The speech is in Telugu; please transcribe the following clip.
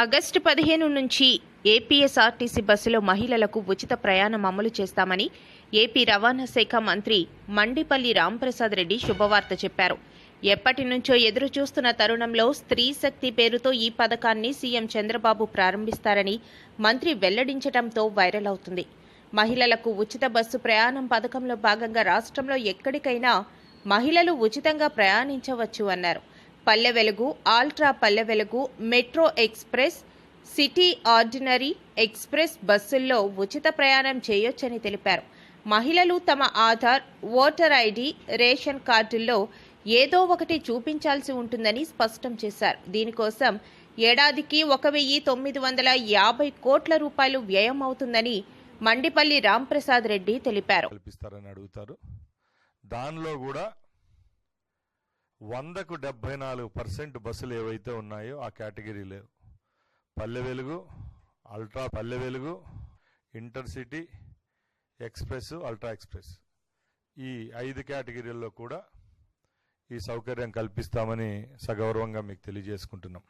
ఆగస్టు పదిహేను నుంచి ఏపీఎస్ఆర్టీసీ బస్సులో మహిళలకు ఉచిత ప్రయాణం అమలు చేస్తామని ఏపీ రవాణా శాఖ మంత్రి మండిపల్లి రాంప్రసాద్ రెడ్డి శుభవార్త చెప్పారు. ఎప్పటి నుంచో ఎదురు చూస్తున్న తరుణంలో స్త్రీ శక్తి పేరుతో ఈ పథకాన్ని సీఎం చంద్రబాబు ప్రారంభిస్తారని మంత్రి వెల్లడించడంతో వైరల్ అవుతుంది. మహిళలకు ఉచిత బస్సు ప్రయాణం పథకంలో భాగంగా రాష్ట్రంలో ఎక్కడికైనా మహిళలు ఉచితంగా ప్రయాణించవచ్చు అన్నారు. Palle Velugu ultra Palle Velugu metro express city ordinary express బస్సుల్లో ఉచిత ప్రయాణం చేయొచ్చని తెలిపారు. మహిళలు తమ ఆధార్ ఓటర్ ఐడి రేషన్ కార్డుల్లో ఏదో ఒకటి చూపించాల్సి ఉంటుందని స్పష్టం చేశారు. దీనికోసం ఏడాదికి ఒక వెయ్యి తొమ్మిది వందల యాభై కోట్ల రూపాయలు వ్యయం అవుతుందని మండిపల్లి రాంప్రసాద్ రెడ్డి తెలిపారు. కల్పిస్తారని అడుగుతారు. దానిలో కూడా వందకు డెబ్బై నాలుగు పర్సెంట్ బస్సులు ఏవైతే ఉన్నాయో ఆ కేటగిరీ లేవు. Palle Velugu ultra Palle Velugu intercity express ultra express. ఈ ఐదు కేటగిరీల్లో కూడా ఈ సౌకర్యం కల్పిస్తామని సగౌరవంగా మీకు తెలియజేసుకుంటున్నాం.